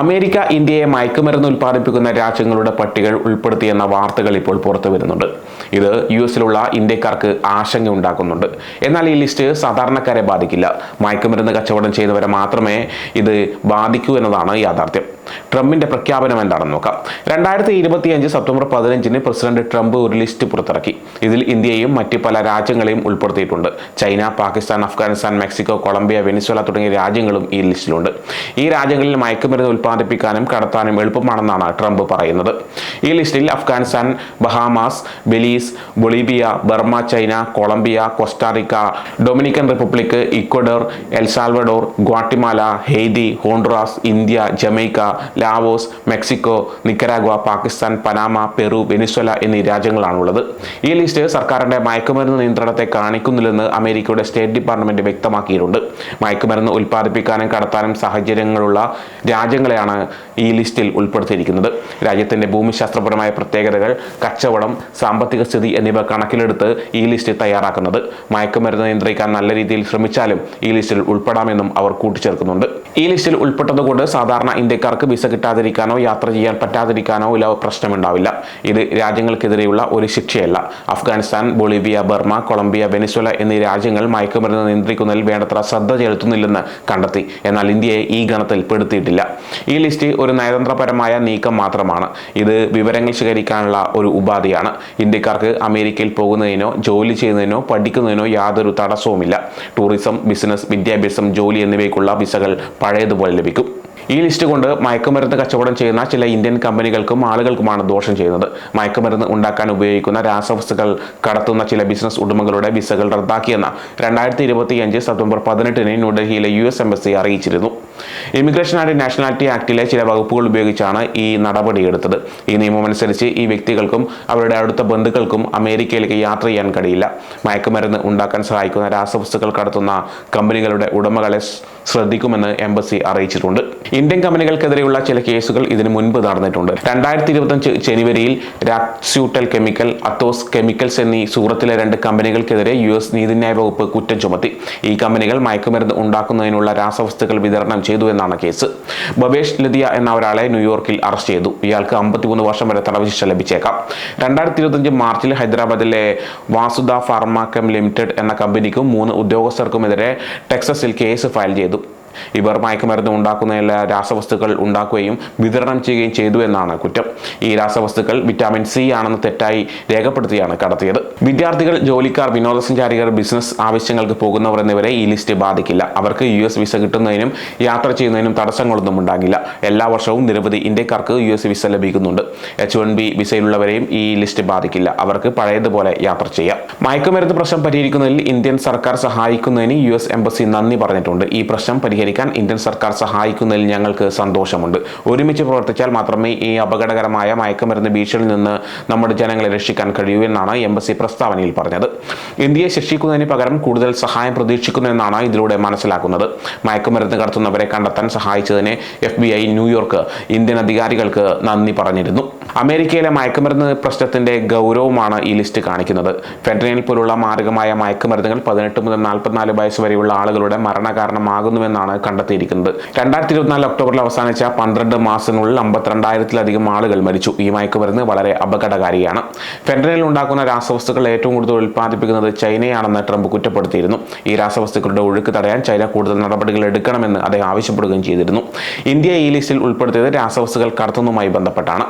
America ഇന്ത്യയെ മയക്കുമരുന്ന് ഉൽപ്പാദിപ്പിക്കുന്ന രാജ്യങ്ങളുടെ പട്ടികൾ ഉൾപ്പെടുത്തിയെന്ന വാർത്തകൾ ഇപ്പോൾ പുറത്തു വരുന്നുണ്ട്. ഇത് യു എസിലുള്ള ഇന്ത്യക്കാർക്ക് ആശങ്ക ഉണ്ടാക്കുന്നുണ്ട്. എന്നാൽ ഈ ലിസ്റ്റ് സാധാരണക്കാരെ ബാധിക്കില്ല. മയക്കുമരുന്ന് കച്ചവടം ചെയ്യുന്നവരെ മാത്രമേ ഇത് ബാധിക്കൂ എന്നതാണ് യാഥാർത്ഥ്യം. ട്രംപിന്റെ പ്രഖ്യാപനം എന്താണെന്ന് നോക്കാം. രണ്ടായിരത്തി ഇരുപത്തിയഞ്ച് സെപ്റ്റംബർ പതിനഞ്ചിന് പ്രസിഡന്റ് ട്രംപ് ഒരു ലിസ്റ്റ് പുറത്തിറക്കി. ഇതിൽ ഇന്ത്യയും മറ്റ് പല രാജ്യങ്ങളെയും ഉൾപ്പെടുത്തിയിട്ടുണ്ട്. China Pakistan Afghanistan Mexico Colombia Venezuela തുടങ്ങിയ രാജ്യങ്ങളും ഈ ലിസ്റ്റിലുണ്ട്. ഈ രാജ്യങ്ങളിൽ മയക്കുമരുന്ന് ഉൽപ്പാദിപ്പിക്കാനും കടത്താനും എളുപ്പമാണെന്നാണ് ട്രംപ് പറയുന്നത്. ഈ ലിസ്റ്റിൽ Afghanistan Bahamas Belize Bolivia Burma China Colombia Costa Rica Dominican Republic Ecuador El Salvador Guatemala Haiti Honduras India Jamaica Laos Mexico Nicaragua Pakistan Panama Peru Venezuela എന്നീ രാജ്യങ്ങളാണുള്ളത്. ഈ ലിസ്റ്റ് സർക്കാരിന്റെ മയക്കുമരുന്ന് നിയന്ത്രണത്തെ കാണിക്കുന്നില്ലെന്ന് അമേരിക്കയുടെ സ്റ്റേറ്റ് ഡിപ്പാർട്ട്മെന്റ് വ്യക്തമാക്കിയിട്ടുണ്ട്. മയക്കുമരുന്ന് ഉൽപ്പാദിപ്പിക്കാനും കടത്താനും സാഹചര്യങ്ങളുള്ള രാജ്യങ്ങളെയാണ് ഈ ലിസ്റ്റിൽ ഉൾപ്പെടുത്തിയിരിക്കുന്നത്. രാജ്യത്തിന്റെ ഭൂമിശാസ്ത്രപരമായ പ്രത്യേകതകൾ കച്ചവടം സാമ്പത്തിക സ്ഥിതി എന്നിവ കണക്കിലെടുത്ത് ഈ ലിസ്റ്റ് തയ്യാറാക്കുന്നത്. മയക്കുമരുന്ന് നിയന്ത്രിക്കാൻ നല്ല രീതിയിൽ ശ്രമിച്ചാലും ഈ ലിസ്റ്റിൽ ഉൾപ്പെടാമെന്നും അവർ കൂട്ടിച്ചേർക്കുന്നുണ്ട്. ഈ ലിസ്റ്റിൽ ഉൾപ്പെട്ടതുകൊണ്ട് സാധാരണ ഇന്ത്യക്കാർക്ക് വിസ കിട്ടാതിരിക്കാനോ യാത്ര ചെയ്യാൻ പറ്റാതിരിക്കാനോ ഇല്ല പ്രശ്നമുണ്ടാവില്ല. ഇത് രാജ്യങ്ങൾക്കെതിരെയുള്ള ഒരു ശിക്ഷയല്ല. Afghanistan Bolivia Burma Colombia Venezuela എന്നീ രാജ്യങ്ങൾ മയക്കുമരുന്ന് നിയന്ത്രിക്കുന്നതിൽ വേണ്ടത്ര ശ്രദ്ധ ചെലുത്തുന്നില്ലെന്ന് കണ്ടെത്തി. എന്നാൽ ഇന്ത്യയെ ഈ ഗണത്തിൽ പെടുത്തിയിട്ടില്ല. ഈ ലിസ്റ്റ് നയതന്ത്രപരമായ നീക്കം മാത്രമാണ്. ഇത് വിവരങ്ങൾ ശേഖരിക്കാനുള്ള ഒരു ഉപാധിയാണ്. ഇന്ത്യക്കാർക്ക് അമേരിക്കയിൽ പോകുന്നതിനോ ജോലി ചെയ്യുന്നതിനോ പഠിക്കുന്നതിനോ യാതൊരു തടസ്സവുമില്ല. ടൂറിസം ബിസിനസ് വിദ്യാഭ്യാസം ജോലി എന്നിവയ്ക്കുള്ള വിസകൾ പഴയതുപോലെ ലഭിക്കും. ഈ ലിസ്റ്റ് കൊണ്ട് മയക്കുമരുന്ന് കച്ചവടം ചെയ്യുന്ന ചില ഇന്ത്യൻ കമ്പനികൾക്കും ആളുകൾക്കുമാണ് ദോഷം ചെയ്യുന്നത്. മയക്കുമരുന്ന് ഉണ്ടാക്കാൻ ഉപയോഗിക്കുന്ന രാസവസ്തുക്കൾ കടത്തുന്ന ചില ബിസിനസ് ഉടമകളുടെ വിസകൾ റദ്ദാക്കിയെന്ന് രണ്ടായിരത്തി ഇരുപത്തിയഞ്ച് സെപ്റ്റംബർ പതിനെട്ടിന് ന്യൂഡൽഹിയിലെ യു എസ് എംബസി അറിയിച്ചിരുന്നു. ഇമിഗ്രേഷൻ ആൻഡ് നാഷണാലിറ്റി ആക്ടിലെ ചില വകുപ്പുകൾ ഉപയോഗിച്ചാണ് ഈ നടപടിയെടുത്തത് ഈ നിയമം അനുസരിച്ച് ഈ വ്യക്തികൾക്കും അവരുടെ അടുത്ത ബന്ധുക്കൾക്കും അമേരിക്കയിലേക്ക് യാത്ര ചെയ്യാൻ കഴിയില്ല. മയക്കുമരുന്ന് ഉണ്ടാക്കാൻ സഹായിക്കുന്ന രാസവസ്തുക്കൾ കടത്തുന്ന കമ്പനികളുടെ ഉടമകളെ ശ്രദ്ധിക്കുമെന്ന് എംബസി അറിയിച്ചിട്ടുണ്ട്. ഇന്ത്യൻ കമ്പനികൾക്കെതിരെയുള്ള ചില കേസുകൾ ഇതിനു മുൻപ് നടന്നിട്ടുണ്ട്. രണ്ടായിരത്തി ഇരുപത്തഞ്ച് ജനുവരിയിൽ രാക്സ്യൂട്ടൽ കെമിക്കൽ അത്തോസ് കെമിക്കൽസ് എന്നീ സൂറത്തിലെ രണ്ട് കമ്പനികൾക്കെതിരെ യു എസ് നീതിന്യായ വകുപ്പ് കുറ്റം ചുമത്തി. ഈ കമ്പനികൾ മയക്കുമരുന്ന് ഉണ്ടാക്കുന്നതിനുള്ള രാസവസ്തുക്കൾ വിതരണം ചെയ്തു എന്നാണ് കേസ്. ബബേഷ് ലതിയ എന്ന ഒരാളെ ന്യൂയോർക്കിൽ അറസ്റ്റ് ചെയ്തു. ഇയാൾക്ക് അമ്പത്തിമൂന്ന് വർഷം വരെ തടവ് ശിക്ഷ ലഭിച്ചേക്കാം. രണ്ടായിരത്തി ഇരുപത്തഞ്ച് മാർച്ചിൽ ഹൈദരാബാദിലെ വാസുദ ഫാർമാക്കം ലിമിറ്റഡ് എന്ന കമ്പനിക്കും മൂന്ന് ഉദ്യോഗസ്ഥർക്കുമെതിരെ ടെക്സസിൽ കേസ് ഫയൽ ചെയ്തു. ഇവർ മയക്കുമരുന്ന് ഉണ്ടാക്കുന്നതിലെ രാസവസ്തുക്കൾ ഉണ്ടാക്കുകയും വിതരണം ചെയ്യുകയും ചെയ്തു എന്നാണ് കുറ്റം. ഈ രാസവസ്തുക്കൾ വിറ്റാമിൻ സി ആണെന്ന് തെറ്റായി രേഖപ്പെടുത്തിയാണ് കടത്തിയത്. വിദ്യാർത്ഥികൾ ജോലിക്കാർ വിനോദസഞ്ചാരികൾ ബിസിനസ് ആവശ്യങ്ങൾക്ക് പോകുന്നവർ എന്നിവരെ ഈ ലിസ്റ്റ് ബാധിക്കില്ല. അവർക്ക് യു എസ് വിസ കിട്ടുന്നതിനും യാത്ര ചെയ്യുന്നതിനും തടസ്സങ്ങളൊന്നും ഉണ്ടാകില്ല. എല്ലാ വർഷവും നിരവധി ഇന്ത്യക്കാർക്ക് യു എസ് വിസ ലഭിക്കുന്നുണ്ട്. എച്ച് വൺ ബി വിസയിലുള്ളവരെയും ഈ ലിസ്റ്റ് ബാധിക്കില്ല. അവർക്ക് പഴയതുപോലെ യാത്ര ചെയ്യാം. മയക്കുമരുന്ന് പ്രശ്നം പരിഹരിക്കുന്നതിൽ ഇന്ത്യൻ സർക്കാർ സഹായിക്കുന്നതിന് യു എസ് എംബസി നന്ദി പറഞ്ഞിട്ടുണ്ട്. ഈ പ്രശ്നം പരിഹരിക്കാൻ ഇന്ത്യൻ സർക്കാർ സഹായിക്കുന്നതിൽ ഞങ്ങൾക്ക് സന്തോഷമുണ്ട്. ഒരുമിച്ച് പ്രവർത്തിച്ചാൽ മാത്രമേ ഈ അപകടകരമായ മയക്കുമരുന്ന് ഭീഷണിയിൽ നിന്ന് നമ്മുടെ ജനങ്ങളെ രക്ഷിക്കാൻ കഴിയൂ എന്നാണ് എംബസി പ്രസ്താവനയിൽ പറഞ്ഞത്. ഇന്ത്യയെ ശിക്ഷിക്കുന്നതിന് പകരം കൂടുതൽ സഹായം പ്രതീക്ഷിക്കുന്നു എന്നാണ് ഇതിലൂടെ മനസ്സിലാക്കുന്നത്. മയക്കുമരുന്ന് കടത്തുന്നവരെ കണ്ടെത്താൻ സഹായിച്ചതിന് എഫ് ന്യൂയോർക്ക് ഇന്ത്യൻ അധികാരികൾക്ക് നന്ദി പറഞ്ഞിരുന്നു. അമേരിക്കയിലെ മയക്കുമരുന്ന് പ്രശ്നത്തിന്റെ ഗൗരവമാണ് ഈ ലിസ്റ്റ് കാണിക്കുന്നത്. ഫെഡറിനിൽ പോലുള്ള മാരകമായ മയക്കുമരുന്നുകൾ പതിനെട്ട് മുതൽ നാൽപ്പത്തിനാല് വയസ്സ് വരെയുള്ള ആളുകളുടെ മരണകാരണമാകുന്നുവെന്നാണ് കണ്ടെത്തിയിരിക്കുന്നത്. രണ്ടായിരത്തി ഇരുപത്തിനാല് ഒക്ടോബറിൽ അവസാനിച്ച പന്ത്രണ്ട് മാസത്തിനുള്ളിൽ അമ്പത്തിരണ്ടായിരത്തിലധികം ആളുകൾ മരിച്ചു. ഈ മയക്കുമരുന്ന് വളരെ അപകടകാരിയാണ്. ഫെഡറിനിൽ ഉണ്ടാക്കുന്ന രാസവസ്തുക്കൾ ഏറ്റവും കൂടുതൽ ഉൽപ്പാദിപ്പിക്കുന്നത് ചൈനയാണെന്ന് ട്രംപ് കുറ്റപ്പെടുത്തിയിരുന്നു. ഈ രാസവസ്തുക്കളുടെ ഒഴുക്ക് തടയാൻ ചൈന കൂടുതൽ നടപടികൾ എടുക്കണമെന്ന് അദ്ദേഹം ആവശ്യപ്പെടുകയും ചെയ്തിരുന്നു. ഇന്ത്യ ഈ ലിസ്റ്റിൽ ഉൾപ്പെടുത്തിയത് രാസവസ്തുക്കൾ കടത്തുന്നതുമായി ബന്ധപ്പെട്ടാണ്.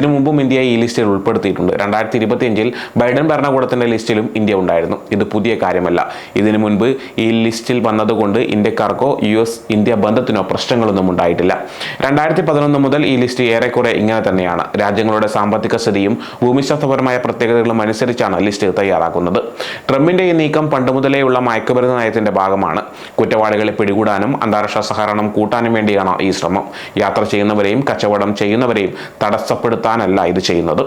ഇതിനു മുമ്പും ഇന്ത്യ ഈ ലിസ്റ്റിൽ ഉൾപ്പെടുത്തിയിട്ടുണ്ട്. രണ്ടായിരത്തി ഇരുപത്തിയഞ്ചിൽ ബൈഡൻ ഭരണകൂടത്തിന്റെ ലിസ്റ്റിലും ഇന്ത്യ ഉണ്ടായിരുന്നു. ഇത് പുതിയ കാര്യമല്ല. ഇതിനു മുൻപ് ഈ ലിസ്റ്റിൽ വന്നതുകൊണ്ട് ഇന്ത്യക്കാർക്കോ യു എസ് ഇന്ത്യ ബന്ധത്തിനോ പ്രശ്നങ്ങളൊന്നും ഉണ്ടായിട്ടില്ല. രണ്ടായിരത്തി പതിനൊന്ന് മുതൽ ഈ ലിസ്റ്റ് ഏറെക്കുറെ ഇങ്ങനെ തന്നെയാണ്. രാജ്യങ്ങളുടെ സാമ്പത്തിക സ്ഥിതിയും ഭൂമിശാസ്ത്രപരമായ പ്രത്യേകതകളും അനുസരിച്ചാണ് ലിസ്റ്റ് തയ്യാറാക്കുന്നത്. ട്രംപിന്റെ ഈ നീക്കം പണ്ട് മുതലേയുള്ള മയക്കുമരുന്ന് നയത്തിന്റെ ഭാഗമാണ്. കുറ്റവാളികളെ പിടികൂടാനും അന്താരാഷ്ട്ര സഹകരണം കൂട്ടാനും വേണ്ടിയാണ് ഈ ശ്രമം. യാത്ര ചെയ്യുന്നവരെയും കച്ചവടം ചെയ്യുന്നവരെയും തടസ്സപ്പെടുത്താനല്ല ഇത് ചെയ്യുന്നത്.